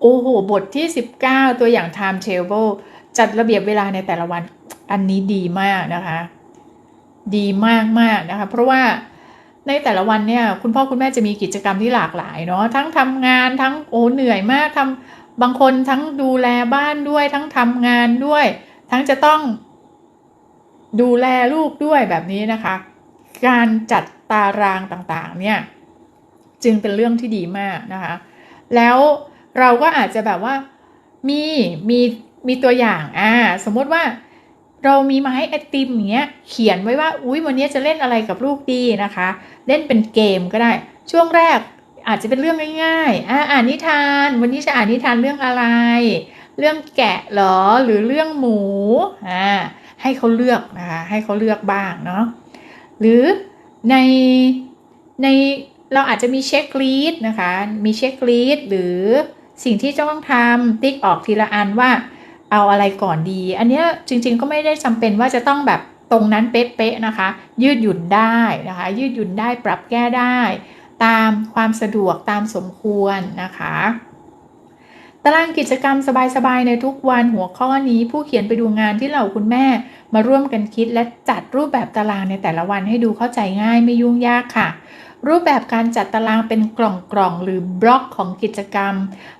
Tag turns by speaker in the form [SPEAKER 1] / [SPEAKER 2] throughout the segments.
[SPEAKER 1] โอ้โห บทที่ 19 ตัวอย่าง time table จัดระเบียบเวลาในแต่ละวัน อันนี้ดีมากนะคะ ดีมากมากนะคะ เพราะว่าในแต่ละวันเนี่ย คุณพ่อคุณแม่จะมีกิจกรรมที่หลากหลายเนาะ ทั้งทำงาน ทั้งโอ้เหนื่อยมากทำบางคนทั้งดูแลบ้านด้วย ทั้งทำงานด้วย ทั้งจะต้องดูแลลูกด้วยแบบนี้นะคะ การจัดตารางต่างๆ เนี่ย จึงเป็นเรื่องที่ดีมากนะคะ แล้ว เราก็อาจจะแบบว่ามีมีมีตัวอย่างอ่าสมมติว่าเรามีไม้ไอติมอย่างเงี้ยเขียนไว้ว่าอุ้ยวันนี้จะเล่นอะไรกับลูกดีนะคะ เล่นเป็นเกมก็ได้ ช่วงแรกอาจจะเป็นเรื่องง่ายๆอ่าอ่านนิทาน วันนี้จะอ่านนิทานเรื่องอะไร เรื่องแกะหรอหรือเรื่องหมูอ่าให้เขาเลือกนะคะให้เขาเลือกบ้างเนาะหรือในในเราอาจจะมีเช็คลีดนะคะมีเช็คลีดหรือ สิ่งที่จะต้องทำติ๊กออกทีละอันว่าเอาอะไรก่อนดี อันนี้จริงๆก็ไม่ได้จำเป็นว่าจะต้องแบบตรงนั้นเป๊ะๆนะคะ ยืดหยุ่นได้นะคะ ยืดหยุ่นได้ปรับแก้ได้ ตามความสะดวกตามสมควรนะคะ ตารางกิจกรรมสบายๆในทุกวันหัวข้อนี้ผู้เขียนไปดูงานที่เหล่าคุณแม่ มาร่วมกันคิดและจัดรูปแบบตารางในแต่ละวันให้ดูเข้าใจง่ายไม่ยุ่งยากค่ะ รูปแบบการจัดตารางเป็นกล่องๆหรือบล็อกของกิจกรรม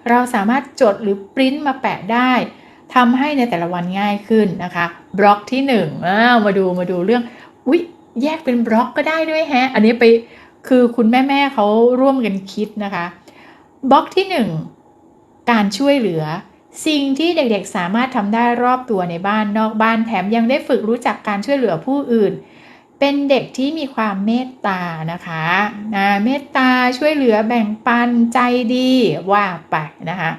[SPEAKER 1] เราสามารถจดหรือปริ้นมาแปะได้ทำให้ในแต่ละวันง่ายขึ้นนะคะ บล็อกที่1นึ่งมาดูมาดูเรื่องอุ๊ยแยกเป็นบล็อกก็ได้ด้วยแฮะ อันนี้ไปคือคุณแม่ๆเขาร่วมกันคิดนะคะ บล็อกที่ 1 การช่วยเหลือ สิ่งที่เด็กๆสามารถทำได้รอบตัวในบ้านนอกบ้านแถมยังได้ฝึกรู้จักการช่วยเหลือผู้อื่น เป็นเด็กที่มีความเมตตานะคะนะเมตตาช่วยเหลือแบ่งปันใจดีว่าไปนะคะ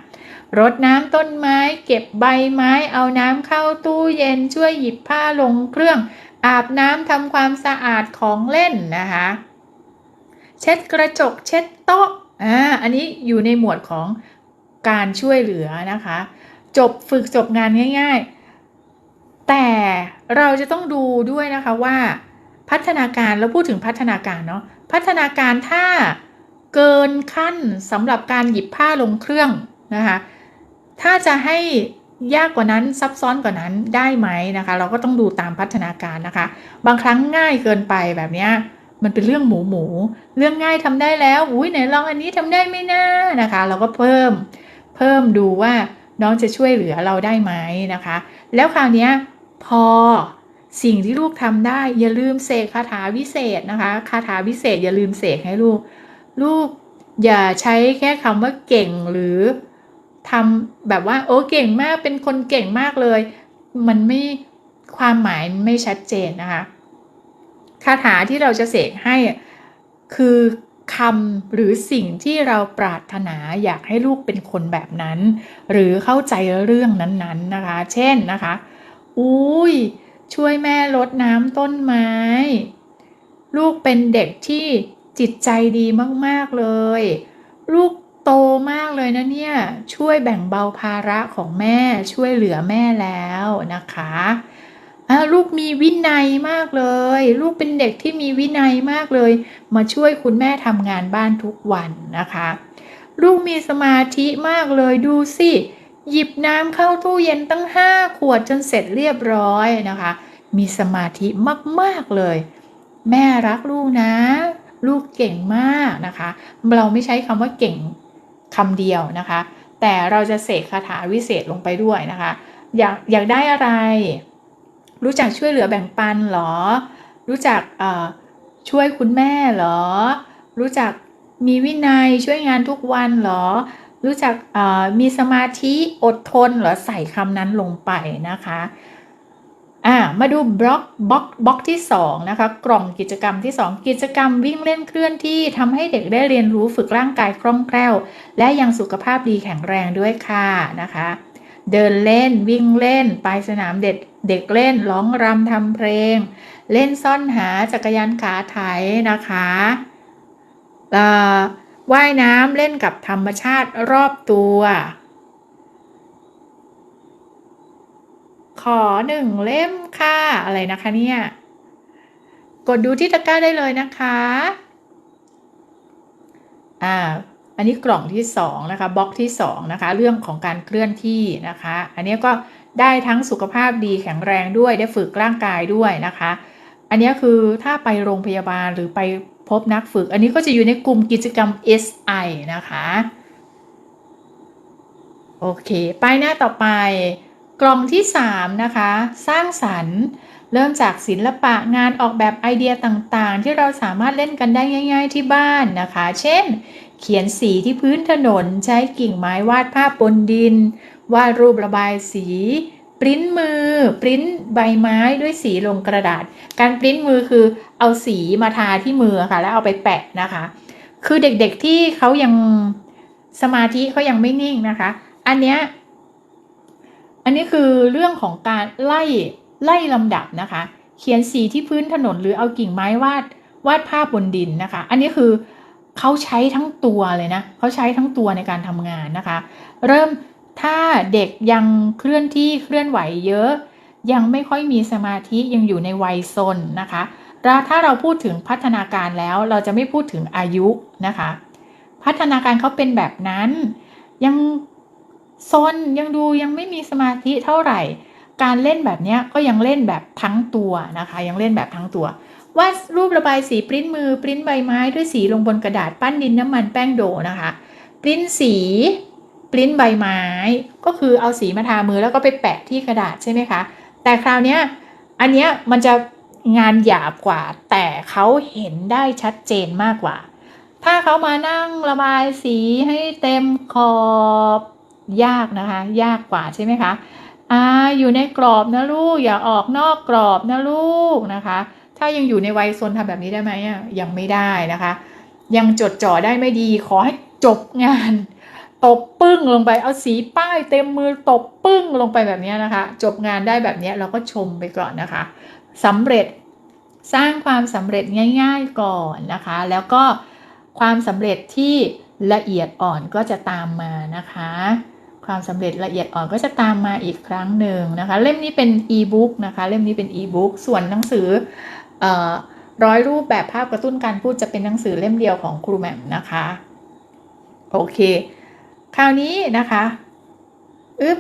[SPEAKER 1] รดน้ำต้นไม้ เก็บใบไม้ เอาน้ำเข้าตู้เย็นช่วยหยิบผ้าลงเครื่อง อาบน้ำทำความสะอาดของเล่นนะคะ เช็ดกระจกเช็ดโต๊ะอ่าอันนี้อยู่ในหมวดของ การช่วยเหลือนะคะ จบฝึกจบงานง่าย ๆ แต่เราจะต้องดูด้วยนะคะว่า พัฒนาการแล้วพูดถึงพัฒนาการเนาะพัฒนาการถ้าเกินขั้นสำหรับการหยิบผ้าลงเครื่องนะคะถ้าจะให้ยากกว่านั้นซับซ้อนกว่านั้นได้ไหมนะคะ เราก็ต้องดูตามพัฒนาการนะคะ บางครั้งง่ายเกินไปแบบนี้มันเป็นเรื่องหมูหมู เรื่องง่ายทำได้แล้ว อุ้ยไหนลองอันนี้ทำได้ไม่น่านะคะ เราก็เพิ่ม พิ่มดูว่าน้องจะช่วยเหลือเราได้ไหมนะคะ แล้วคราวนี้พอสิ่งที่ลูกทำได้ อย่าลืมเสกคาถาวิเศษนะคะคาถาวิเศษ อย่าลืมเสกให้ลูก ลูกอย่าใช้แค่คำว่าเก่งหรือทำแบบว่าโอ้เก่งมากเป็นคนเก่งมากเลย มันไม่ความหมายไม่ชัดเจนนะคะคาถาที่เราจะเสกให้คือ คำหรือสิ่งที่เราปรารถนาอยากให้ลูกเป็นคนแบบนั้น หรือเข้าใจเรื่องนั้นๆนะคะ เช่นนะคะ อุ้ยช่วยแม่ลดน้ำต้นไม้ ลูกเป็นเด็กที่จิตใจดีมากๆเลย ลูกโตมากเลยนะเนี่ย ช่วยแบ่งเบาภาระของแม่ช่วยเหลือแม่แล้วนะคะ ลูกมีวินัยมากเลย ลูกเป็นเด็กที่มีวินัยมากเลย มาช่วยคุณแม่ทำงานบ้านทุกวันนะคะ ลูกมีสมาธิมากเลยดูสิหยิบน้ำเข้าตู้เย็นตั้งห้าขวดจนเสร็จเรียบร้อยนะคะ มีสมาธิมาก ๆ เลย แม่รักลูกนะ ลูกเก่งมากนะคะ เราไม่ใช้คำว่าเก่งคำเดียวนะคะ แต่เราจะเสกคาถาวิเศษลงไปด้วยนะคะ อยากอยากได้อะไร รู้จักช่วยเหลือแบ่งปันหรอ รู้จักช่วยคุณแม่หรอ รู้จักมีวินัยช่วยงานทุกวันหรอ รู้จักมีสมาธิอดทนหรอใส่คำนั้นลงไปนะคะอ่ามาดูบล็อกบล็อกบล็อกที่2นะคะกล่องกิจกรรมที่ 2 กิจกรรมวิ่งเล่นเคลื่อนที่ทำให้เด็กได้เรียนรู้ฝึกร่างกายคล่องแคล่ว และยังสุขภาพดีแข็งแรงด้วยค่ะนะคะ เดินเล่นวิ่งเล่น ไปสนามเด็ก เด็กเล่นร้องรำทำเพลง เล่นซ่อนหาจักรยานขาไถนะคะว่ายน้ำเล่นกับธรรมชาติรอบตัว ขอหนึ่งเล่มค่ะ อะไรนะคะเนี่ย กดดูที่ตะกร้าได้เลยนะคะ อ่า อันนี้กล่องที่2นะคะบล็อกที่2นะคะ เรื่องของการเคลื่อนที่นะคะ อันนี้ก็ ได้ทั้งสุขภาพดีแข็งแรงด้วยได้ฝึกร่างกายด้วยนะคะ อันนี้คือถ้าไปโรงพยาบาลหรือไปพบนักฝึก อันนี้ก็จะอยู่ในกลุ่มกิจกรรม SI นะคะ โอเค ไปหน้าต่อไป กล่องที่ 3 นะคะ สร้างสรรค์ เริ่มจากศิลปะงานออกแบบไอเดียต่างๆ ที่เราสามารถเล่นกันได้ง่าย ๆ ที่บ้านนะคะ เช่น เขียนสีที่พื้นถนนใช้กิ่งไม้วาดภาพบนดิน วาดรูประบายสีปริ้นมือ ปริ้นใบไม้ด้วยสีลงกระดาษ การปริ้นมือคือเอาสีมาทาที่มือค่ะ แล้วเอาไปแปะนะคะ คือเด็กๆที่เขายังสมาธิเขายังไม่นิ่งนะคะ อันเนี้ยอันนี้คือเรื่องของการไล่ไล่ลำดับนะคะ เขียนสีที่พื้นถนนหรือเอากิ่งไม้วาดวาดภาพบนดินนะคะ อันนี้คือ เขาใช้ทั้งตัวเลยนะเขาใช้ทั้งตัวในการทำงานนะคะ เริ่มถ้าเด็กยังเคลื่อนที่เคลื่อนไหวเยอะ ยังไม่ค่อยมีสมาธิยังอยู่ในวัยซนนะคะแล้วถ้าเราพูดถึงพัฒนาการแล้วเราจะไม่พูดถึงอายุนะคะ พัฒนาการเขาเป็นแบบนั้น ยังซนยังดูยังไม่มีสมาธิเท่าไหร่ การเล่นแบบนี้ก็ยังเล่นแบบทั้งตัวนะคะ ยังเล่นแบบทั้งตัว วาดรูประบายสีปริ้นมือปริ้นใบไม้ด้วยสีลงบนกระดาษปั้นดินน้ำมันแป้งโดนะคะปริ้นสีปริ้นใบไม้ ก็คือเอาสีมาทามือแล้วก็ไปแปะที่กระดาษใช่ไหมคะ แต่คราวนี้อันเนี้ยมันจะงานหยาบกว่า แต่เขาเห็นได้ชัดเจนมากกว่า ถ้าเขามานั่งระบายสีให้เต็มขอบยากนะคะ ยากกว่าใช่ไหมคะอ่าอยู่ในกรอบนะลูกอย่าออกนอกกรอบนะลูกนะคะ ถ้ายังอยู่ในวัยโซนทำแบบนี้ได้ไหมยังไม่ได้นะคะ ยังจดจ่อได้ไม่ดี ขอให้จบงานตบปึ้งลงไปเอาสีป้ายเต็มมือตบปึ้งลงไปแบบนี้นะคะ จบงานได้แบบนี้เราก็ชมไปก่อนนะคะสำเร็จสร้างความสำเร็จง่าย ๆก่อนนะคะ แล้วก็ความสำเร็จที่ละเอียดอ่อนก็จะตามมานะคะ ความสำเร็จละเอียดอ่อนก็จะตามมาอีกครั้งหนึ่งนะคะ เล่มนี้เป็นอีบุ๊กนะคะ เล่มนี้เป็นอีบุ๊กส่วนหนังสือ ร้อยรูปแบบภาพกระตุ้นการพูดจะเป็นหนังสือเล่มเดียวของครูแหม่มนะคะ โอเค คราวนี้นะคะอึ๊บ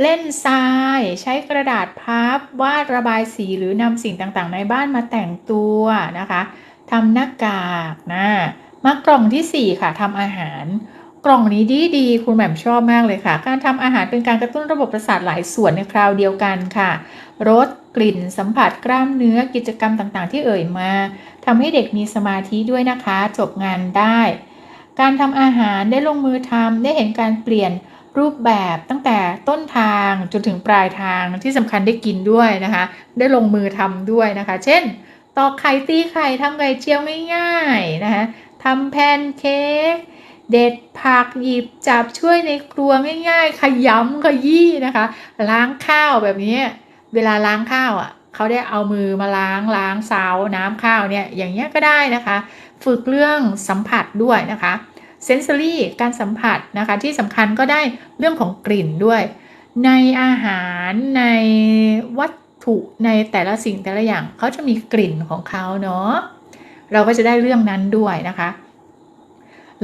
[SPEAKER 1] เล่นทรายใช้กระดาษพับวาดระบายสีหรือนำสิ่งต่างๆ ในบ้านมาแต่งตัวนะคะทำหน้ากากนะมากล่องที่ 4 ค่ะทำอาหาร กล่องนี้ดีดีคุณแหม่มชอบมากเลยค่ะ การทำอาหารเป็นการกระตุ้นระบบประสาทหลายส่วนในคราวเดียวกันค่ะรส กลิ่น สัมผัสกล้ามเนื้อกิจกรรมต่างๆ ที่เอ่ยมาทำให้เด็กมีสมาธิด้วยนะคะ จบงานได้ การทำอาหารได้ลงมือทำได้เห็นการเปลี่ยนรูปแบบตั้งแต่ต้นทางจนถึงปลายทางที่สำคัญได้กินด้วยนะคะ ได้ลงมือทำด้วยนะคะ เช่น ตอกไข่ตีไข่ทำไข่เจียวง่ายๆนะคะทำแพนเค้กเด็ดผักหยิบจับช่วยในครัวง่ายๆ ขยำขยี้นะคะ ล้างข้าวแบบนี้ เวลาล้างข้าวอะเขาได้เอามือมาล้างล้างซาวน้ำข้าวเนี่ยอย่างเงี้ยก็ได้นะคะ ฝึกเรื่องสัมผัสด้วยนะคะเซนเซอรี่การสัมผัสนะคะที่สำคัญก็ได้เรื่องของกลิ่นด้วย ในอาหารในวัตถุในแต่ละสิ่งแต่ละอย่างเขาจะมีกลิ่นของเขาเนาะเราก็จะได้เรื่องนั้นด้วยนะคะ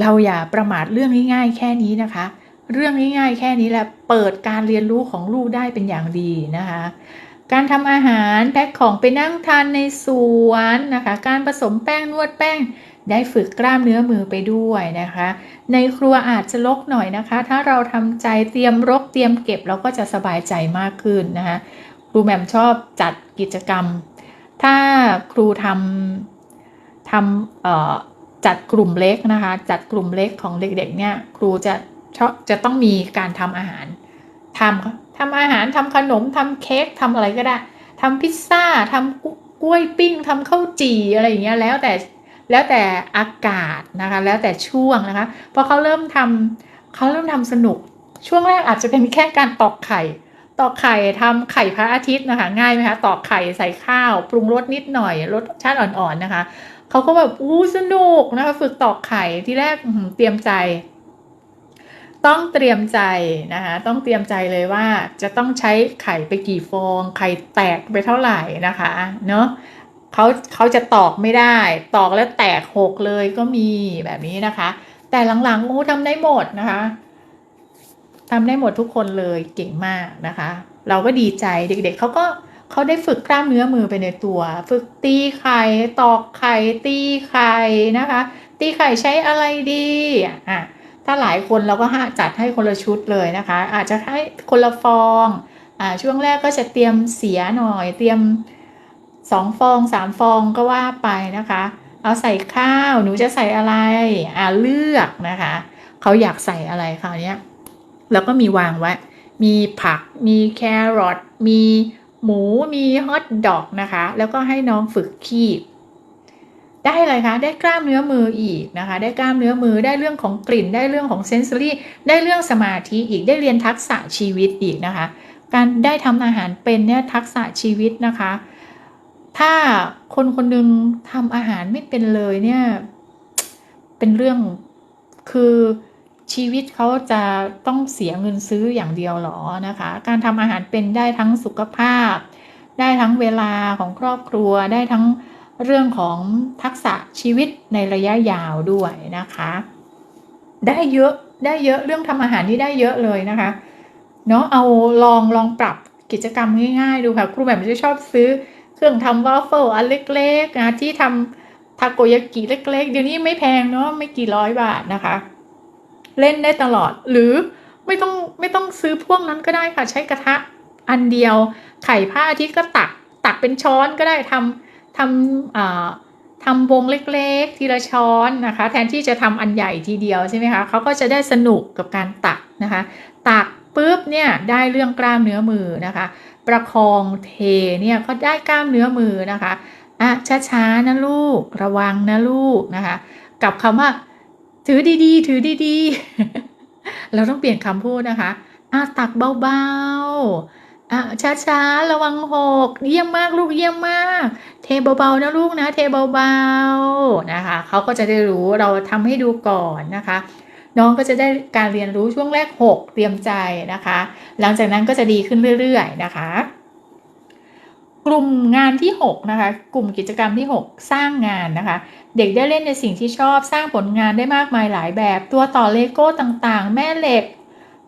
[SPEAKER 1] เราอย่าประมาทเรื่องง่ายๆแค่นี้นะคะ เรื่องง่ายๆแค่นี้แหละเปิดการเรียนรู้ของลูกได้เป็นอย่างดีนะคะ การทำอาหารแพ็คของไปนั่งทานในสวนนะคะ การผสมแป้งนวดแป้ง ได้ฝึกกล้ามเนื้อมือไปด้วยนะคะ ในครัวอาจจะลกหน่อยนะคะ ถ้าเราทำใจเตรียมรกเตรียมเก็บเราก็จะสบายใจมากขึ้นนะคะครูแหม่มชอบจัดกิจกรรม ถ้าครูทำทำจัดกลุ่มเล็กนะคะ จัดกลุ่มเล็กของเด็กๆเนี่ยครูจะชอบจะต้องมีการทำอาหารทำ ทำอาหารทำขนมทำเค้กทำอะไรก็ได้ทำพิซซ่าทำกล้วยปิ้งทำข้าวจี่อะไรอย่างเงี้ยแล้วแต่แล้วแต่อากาศนะคะ แล้วแต่ช่วงนะคะพอเขาเริ่มทำเขาเริ่มทำสนุก ช่วงแรกอาจจะเป็นแค่การตอกไข่ตอกไข่ทำไข่พระอาทิตย์นะคะ ง่ายไหมคะตอกไข่ใส่ข้าว ปรุงรสนิดหน่อยรสชาติอ่อนๆนะคะเขาก็แบบอู้สนุกนะคะ ฝึกตอกไข่ที่แรกเตรียมใจ ต้องเตรียมใจนะคะต้องเตรียมใจเลยว่าจะต้องใช้ไข่ไปกี่ฟองไข่แตกไปเท่าไหร่นะคะเนาะเขาเขาจะตอกไม่ได้ ตอกแล้วแตกหกเลยก็มีแบบนี้นะคะ แต่หลังๆโอ้ทำได้หมดนะคะทำได้หมดทุกคนเลยเก่งมากนะคะ เราก็ดีใจเด็กๆเขาก็เขาได้ฝึกกล้ามเนื้อมือไปในตัว ฝึกตีไข่ตอกไข่ตีไข่นะคะ ตีไข่ใช้อะไรดีอะ ถ้าหลายคนเราก็จัดให้คนละชุดเลยนะคะ อาจจะให้คนละฟองอ่าช่วงแรกก็จะเตรียมเสียหน่อย เตรียมสองฟองสามฟองก็ว่าไปนะคะ เอาใส่ข้าวหนูจะใส่อะไรอ่าเลือกนะคะเขาอยากใส่อะไรคราวเนี้ยแล้วก็มีวางไว้มีผัก มีแครอทมีหมูมีฮอทดอกนะคะ แล้วก็ให้น้องฝึกคีบ ได้อะไรคะ ได้กล้ามเนื้อมืออีกนะคะ ได้กล้ามเนื้อมือ ได้เรื่องของกลิ่น ได้เรื่องของเซนซอรี่ ได้เรื่องสมาธิอีก ได้เรียนทักษะชีวิตอีกนะคะ การได้ทำอาหารเป็นเนี่ยทักษะชีวิตนะคะ ถ้าคนคนหนึ่งทำอาหารไม่เป็นเลยเนี่ย เป็นเรื่องคือชีวิตเขาจะต้องเสียเงินซื้ออย่างเดียวหรอนะคะ การทำอาหารเป็นได้ทั้งสุขภาพ ได้ทั้งเวลาของครอบครัว ได้ทั้ง เรื่องของทักษะชีวิตในระยะยาวด้วยนะคะ ได้เยอะได้เยอะเรื่องทำอาหารนี่ได้เยอะเลยนะคะเนาะเอาลองลองปรับกิจกรรมง่ายๆ ดูค่ะ ครูแบบจะชอบซื้อเครื่องทำวอฟเฟิลอันเล็กๆนะที่ทำทาโกยากิเล็ก ๆ เดี๋ยวนี้ไม่แพงเนาะไม่กี่ร้อยบาทนะคะ เล่นได้ตลอดหรือไม่ต้องไม่ต้องซื้อพวกนั้นก็ได้ค่ะ ใช้กระทะอันเดียวไข่ผ้าที่ก็ตักตักเป็นช้อนก็ได้ทำ ทำอ่าทำวงเล็กๆ ทีละช้อนนะคะ แทนที่จะทำอันใหญ่ทีเดียวใช่ไหมคะเขาก็จะได้สนุกกับการตักนะคะ ตักปุ๊บเนี่ยได้เรื่องกล้ามเนื้อมือนะคะ ประคองเทเนี่ยก็ได้กล้ามเนื้อมือนะคะอะช้าๆนะลูกระวังนะลูกนะคะ กับคำว่า ถือดีๆ ถือดีๆ เราต้องเปลี่ยนคำพูดนะคะอะตักเบาๆ อะช้าๆ ระวังหก เยี่ยมมากลูกเยี่ยมมาก เทเบาๆนะลูกนะ เทเบาๆนะคะเขาก็จะได้รู้เราทำให้ดูก่อนนะคะ น้องก็จะได้การเรียนรู้ช่วงแรก 6 เตรียมใจนะคะ หลังจากนั้นก็จะดีขึ้นเรื่อยๆนะคะ กลุ่มงานที่ 6 นะคะ กลุ่มกิจกรรมที่ 6 สร้างงานนะคะ เด็กได้เล่นในสิ่งที่ชอบสร้างผลงานได้มากมายหลายแบบ ตัวต่อเลโก้ต่างๆ แม่เหล็ก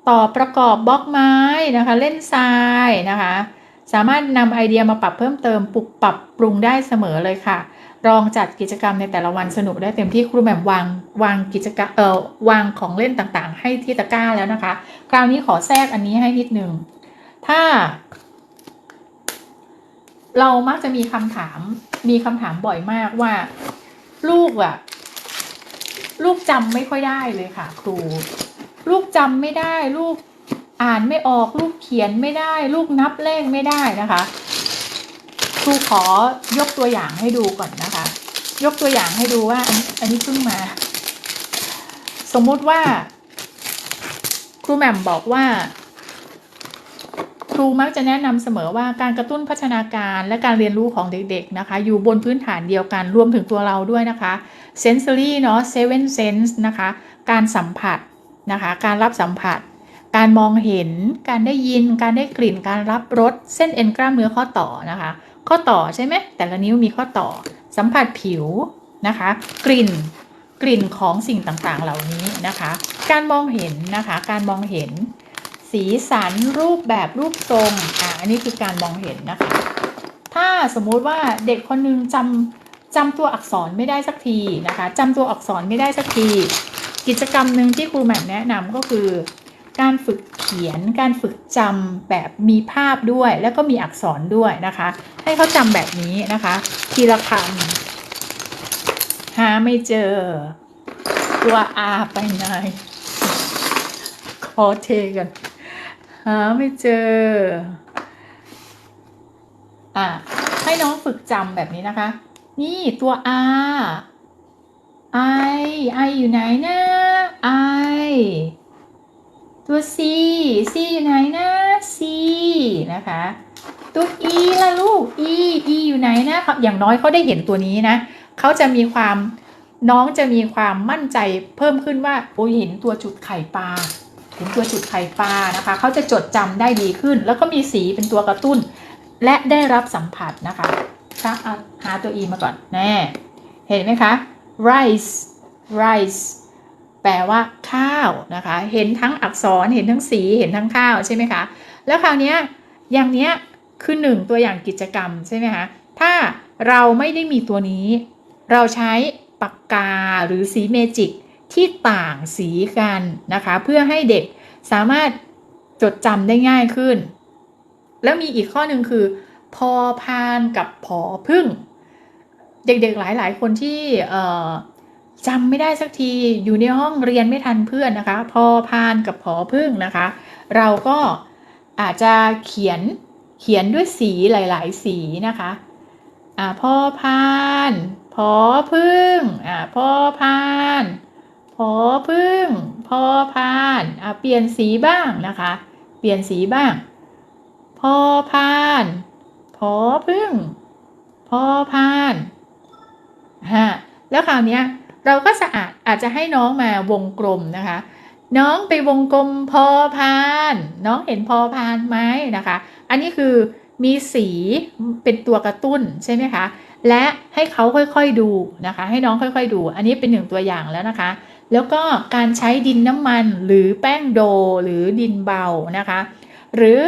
[SPEAKER 1] ต่อประกอบบล็อกไม้นะคะ เล่นทรายนะคะ สามารถนำไอเดียมาปรับเพิ่มเติมปรับปรับปรุงได้เสมอเลยค่ะลองจัดกิจกรรมในแต่ละวันสนุกได้เต็มที่ครูแหม่มวางวางกิจกรรมเอ่อวางของเล่นต่างๆ ให้ที่ตะกร้าแล้วนะคะ คราวนี้ขอแทรกอันนี้ให้นิดนึงถ้า เรามักจะมีคำถาม มีคำถามบ่อยมากว่า ลูกอะลูกจำไม่ค่อยได้เลยค่ะ ครู ลูกจำไม่ได้ ลูกอ่านไม่ออก ลูกเขียนไม่ได้ ลูกนับเลขไม่ได้นะคะครูขอยกตัวอย่างให้ดูก่อนนะคะ ยกตัวอย่างให้ดูว่าอันนี้เพิ่งมา สมมุติว่า ครูแหม่มบอกว่า ครูมักจะแนะนำเสมอว่าการกระตุ้นพัฒนาการและการเรียนรู้ของเด็ก ๆนะคะ อยู่บนพื้นฐานเดียวกันรวมถึงตัวเราด้วยนะคะ sensory เนาะ seven sense นะคะ การสัมผัส นะคะ การรับสัมผัส การมองเห็น การได้ยิน การได้กลิ่น การรับรส เส้นเอ็นกล้ามเนื้อข้อต่อนะคะ ข้อต่อใช่ไหมแต่ละนิ้วมีข้อต่อ สัมผัสผิวนะคะ กลิ่น กลิ่นของสิ่งต่างๆ เหล่านี้นะคะ การมองเห็นนะคะ การมองเห็น สีสัน รูปแบบ รูปทรง อ่าอันนี้คือการมองเห็นนะคะ ถ้าสมมุติว่าเด็กคนหนึงจำจำตัวอักษรไม่ได้สักทีนะคะจำตัวอักษรไม่ได้สักที กิจกรรมหนึ่งที่ครูแหม่มแนะนำก็คือ การฝึกเขียน การฝึกจำแบบมีภาพด้วย แล้วก็มีอักษรด้วยนะคะ ให้เขาจำแบบนี้นะคะ ทีละคำหาไม่เจอ ตัว R ไปไหนขอเทกันหาไม่เจอ อะให้น้องฝึกจำแบบนี้นะคะ นี่ตัว R I I อไออยู่ไหนนะ I ตัว C C อยู่ไหนนะ C นะคะ ตัว E ล่ะลูก E E อยู่ไหนนะครับอย่างน้อยเขาได้เห็นตัวนี้นะเขาจะมีความน้องจะมีความมั่นใจเพิ่มขึ้นว่าโอ้ยเห็นตัวจุดไข่ปลาเห็นตัวจุดไข่ปลานะคะเขาจะจดจำได้ดีขึ้น แล้วก็มีสีเป็นตัวกระตุ้น และได้รับสัมผัสนะคะถ้าเอาหาตัว e มาก่อนแน่เห็นไหมคะ rice rice แปลว่าข้าวนะคะ เห็นทั้งอักษรเห็นทั้งสีเห็นทั้งข้าวใช่ไหมคะ แล้วคราวนี้อย่างเนี้ยคือหนึ่งตัวอย่างกิจกรรมใช่ไหมคะถ้าเราไม่ได้มีตัวนี้ เราใช้ปากกาหรือสีเมจิกที่ต่างสีกันนะคะ เพื่อให้เด็กสามารถจดจำได้ง่ายขึ้น แล้วมีอีกข้อหนึ่งคือ พอพานกับผอพึ่ง เด็กๆหลาย ๆ คนที่จำไม่ได้สักทีอยู่ในห้องเรียนไม่ทันเพื่อนนะคะ พอพานกับผอพึ่งนะคะ เราก็อาจจะเขียนเขียนด้วยสีหลาย ๆ สีนะคะอ่าพอพานผอพึ่งอ่าพอพานผอพึ่งพอพานอ่าเปลี่ยนสีบ้างนะคะ เปลี่ยนสีบ้างพอพานผอพึ่งพอพานพอพาน ฮ5แล้วคราวนี้เราก็สะอาดอาจจะให้น้องมาวงกลมนะคะ น้องไปวงกลมพอพาน น้องเห็นพอพานไหมนะคะ อันนี้คือมีสีเป็นตัวกระตุ้นใช่ไหมคะ และให้เขาค่อยๆดูนะคะ ให้น้องค่อยๆดู อันนี้เป็นหนึ่งตัวอย่างแล้วนะคะ แล้วก็การใช้ดินน้ำมันหรือแป้งโดหรือดินเบานะคะ หรือ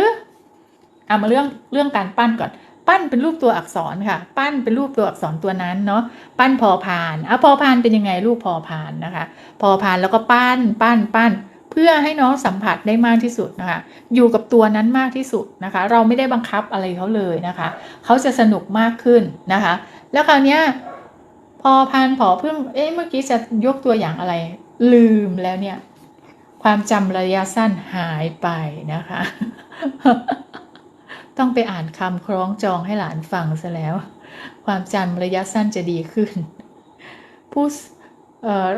[SPEAKER 1] เอามาเรื่องเรื่องการปั้นก่อน ปั้นเป็นรูปตัวอักษรค่ะ ปั้นเป็นรูปตัวอักษรตัวนั้นเนาะปั้นพอพานอะพอพานเป็นยังไงรูปพอพานนะคะ พอพานแล้วก็ปั้นปั้นปั้นเพื่อให้น้องสัมผัสได้มากที่สุดนะคะ อยู่กับตัวนั้นมากที่สุดนะคะ เราไม่ได้บังคับอะไรเขาเลยนะคะ เขาจะสนุกมากขึ้นนะคะ แล้วคราวนี้พอพานผอพึ่งเอ๊ะเมื่อกี้จะยกตัวอย่างอะไร ลืมแล้วเนี่ย ความจำระยะสั้นหายไปนะคะ ต้องไปอ่านคำคล้องจองให้หลานฟังซะแล้ว ความจำระยะสั้นจะดีขึ้น ผู้เอ่อ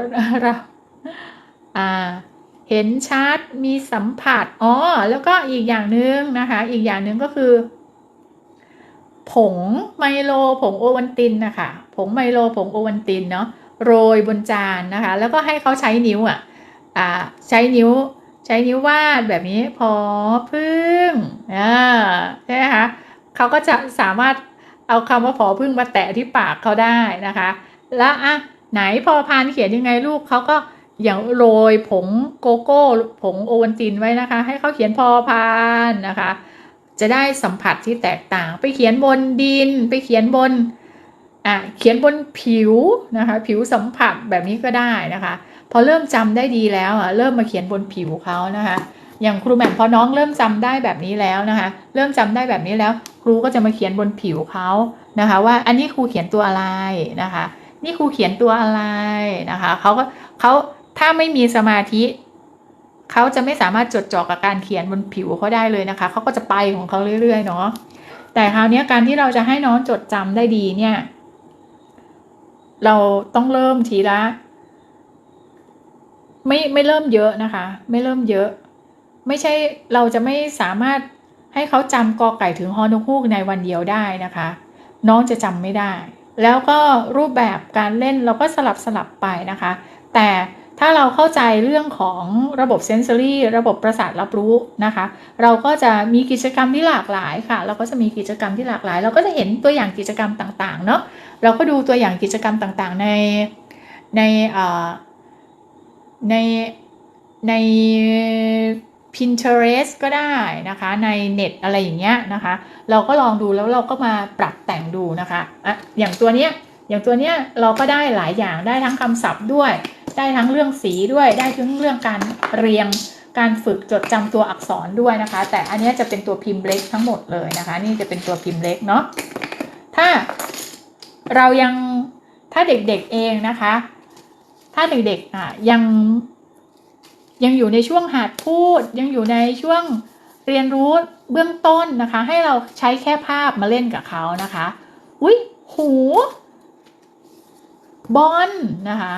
[SPEAKER 1] เราอ่าเห็นชัดมีสัมผัสอ๋อแล้วก็อีกอย่างหนึ่งนะคะ อีกอย่างหนึ่งก็คือ ผงไมโลผงโอวันตินนะคะผงไมโลผงโอวันตินเนาะโรยบนจานนะคะ แล้วก็ให้เขาใช้นิ้วอะอ่าใช้นิ้ว ใช้นิ้ววาดแบบนี้พอพึ่งอ่าใช่ไหมคะเขาก็จะสามารถเอาคำว่าพอพึ่งมาแตะที่ปากเขาได้นะคะ แล้วอะไหนพอพานเขียนยังไงลูกเขาก็อย่างโรยผงโกโก้ผงโอวัลตินไว้นะคะ ให้เขาเขียนพอพานนะคะ จะได้สัมผัสที่แตกต่าง ไปเขียนบนดิน ไปเขียนบนอะเขียนบนผิวนะคะ ผิวสัมผัสแบบนี้ก็ได้นะคะ พอเริ่มจำได้ดีแล้วอะเริ่มมาเขียนบนผิวเขานะคะ อย่างครูแหม่มพอน้องเริ่มจำได้แบบนี้แล้วนะคะ เริ่มจำได้แบบนี้แล้ว ครูก็จะมาเขียนบนผิวเขานะคะ ว่าอันนี้ครูเขียนตัวอะไรนะคะ นี่ครูเขียนตัวอะไรนะคะเขาก็เขาถ้าไม่มีสมาธิเขาจะไม่สามารถจดจ่อกับการเขียนบนผิวเขาได้เลยนะคะเขาก็จะไปของเขาเรื่อยๆเนาะแต่คราวนี้การที่เราจะให้น้องจดจำได้ดีเนี่ย เราต้องเริ่มทีละ ไม่ไม่เริ่มเยอะนะคะ ไม่เริ่มเยอะ ไม่ใช่เราจะไม่สามารถให้เขาจำกอไก่ถึงฮอนกฮูกในวันเดียวได้นะคะ น้องจะจำไม่ได้ แล้วก็รูปแบบการเล่นเราก็สลับสลับไปนะคะ แต่ถ้าเราเข้าใจเรื่องของระบบเซนซอรี่ระบบประสาทรับรู้นะคะ เราก็จะมีกิจกรรมที่หลากหลายค่ะ เราก็จะมีกิจกรรมที่หลากหลาย เราก็จะเห็นตัวอย่างกิจกรรมต่างๆเนาะเราก็ดูตัวอย่างกิจกรรมต่างๆ ในใน ในใน Pinterest ก็ได้นะคะในเน็ตอะไรอย่างเงี้ยนะคะ เราก็ลองดูแล้วเราก็มาปรับแต่งดูนะคะอะอย่างตัวเนี้ยอย่างตัวเนี้ยเราก็ได้หลายอย่างได้ทั้งคำศัพท์ด้วย ได้ทั้งเรื่องสีด้วยได้ทั้งเรื่องการเรียงการฝึกจดจำตัวอักษรด้วยนะคะ แต่อันนี้จะเป็นตัวพิมพ์เล็กทั้งหมดเลยนะคะ นี่จะเป็นตัวพิมพ์เล็กเนาะถ้าเรายังถ้าเด็กๆเองนะคะ ถ้าเด็กๆอะยังยังอยู่ในช่วงหัดพูด ยังอยู่ในช่วงเรียนรู้เบื้องต้นนะคะ ให้เราใช้แค่ภาพมาเล่นกับเขานะคะ อุ้ยหู บอลนะคะ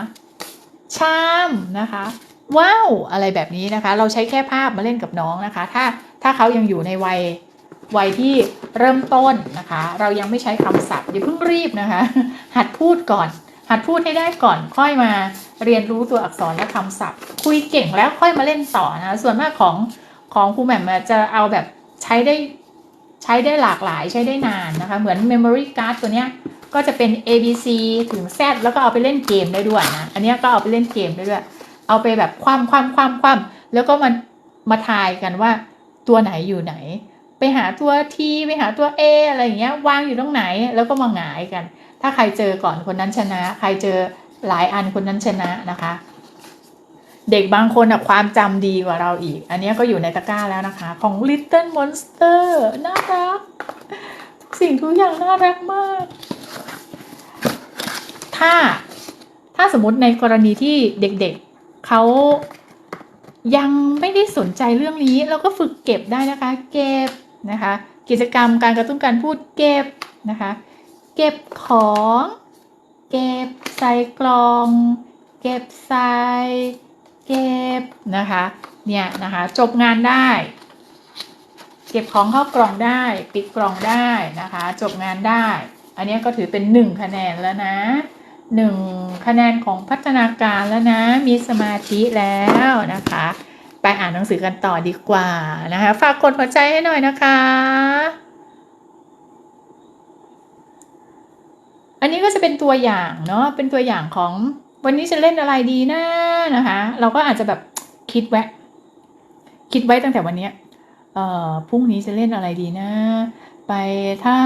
[SPEAKER 1] ชามนะคะ ว้าวอะไรแบบนี้นะคะ เราใช้แค่ภาพมาเล่นกับน้องนะคะ ถ้าถ้าเขายังอยู่ในวัยวัยที่เริ่มต้นนะคะ เรายังไม่ใช้คำศัพท์อย่าเพิ่งรีบนะคะ หัดพูดก่อน หัดพูดให้ได้ก่อนค่อยมาเรียนรู้ตัวอักษรและคำศัพท์ คุยเก่งแล้วค่อยมาเล่นต่อนะ ส่วนมากของของครูแหม่มจะเอาแบบใช้ได้ใช้ได้หลากหลายใช้ได้นานนะคะ เหมือน memory card ตัวเนี้ยก็จะเป็น A B C ถึง Z แล้วก็เอาไปเล่นเกมได้ด้วยนะ อันนี้ก็เอาไปเล่นเกมได้ด้วย เอาไปแบบคว่ำคว่ำคว่ำคว่ำแล้วก็มันมาทายกันว่าตัวไหนอยู่ไหน ไปหาตัวทีไปหาตัว A อะไรอย่างเงี้ยวางอยู่ตรงไหน แล้วก็มาหงายกัน ถ้าใครเจอก่อนคนนั้นชนะ ใครเจอหลายอันคนนั้นชนะนะคะ เด็กบางคนอะความจำดีกว่าเราอีก อันนี้ก็อยู่ในตะกร้าแล้วนะคะ ของ Little Monster น่ารักสิ่งทุกอย่างน่ารักมาก ถ้าถ้าสมมติในกรณีที่เด็กๆเขายังไม่ได้สนใจเรื่องนี้เราก็ฝึกเก็บได้นะคะ เก็บนะคะ กิจกรรมการกระตุ้นการพูดเก็บนะคะ เก็บของ เก็บใส่กล่อง เก็บใส่เก็บนะคะ เนี่ยนะคะ จบงานได้ เก็บของเข้ากล่องได้ ปิดกล่องได้นะคะ จบงานได้ อันนี้ก็ถือเป็นหนึ่งคะแนนแล้วนะหนึ่งคะแนนของพัฒนาการแล้วนะ มีสมาธิแล้วนะคะ ไปอ่านหนังสือกันต่อดีกว่านะคะ ฝากกดหัวใจให้หน่อยนะคะ อั นนี้ก็จะเป็นตัวอย่างเนาะเป็นตัวอย่างของวันนี้จะเล่นอะไรดีนะนะคะ เราก็อาจจะแบบคิดแวะ คิดไว้ตั้งแต่วันนี้เอ่อพรุ่งนี้จะเล่นอะไรดีนะ ไปถ้า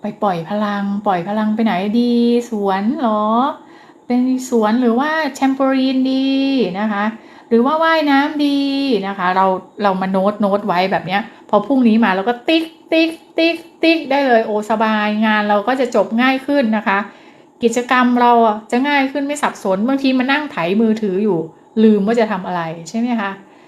[SPEAKER 1] ไปปล่อยพลัง ปล่อยพลังไปไหนดีสวนเหรอ เป็นสวนหรือว่าแชมเปอรีนดีนะคะ หรือว่าว่ายน้ำดีนะคะ เราเรามาโน้ตโน้ตไว้แบบเนี้ยพอพรุ่งนี้มาเราก็ติ๊กติ๊กติ๊กติ๊กได้เลยโอสบายงานเราก็จะจบง่ายขึ้นนะคะ กิจกรรมเราจะง่ายขึ้นไม่สับสนบางทีมานั่งไถมือถืออยู่ ลืมว่าจะทำอะไรใช่ไหมคะ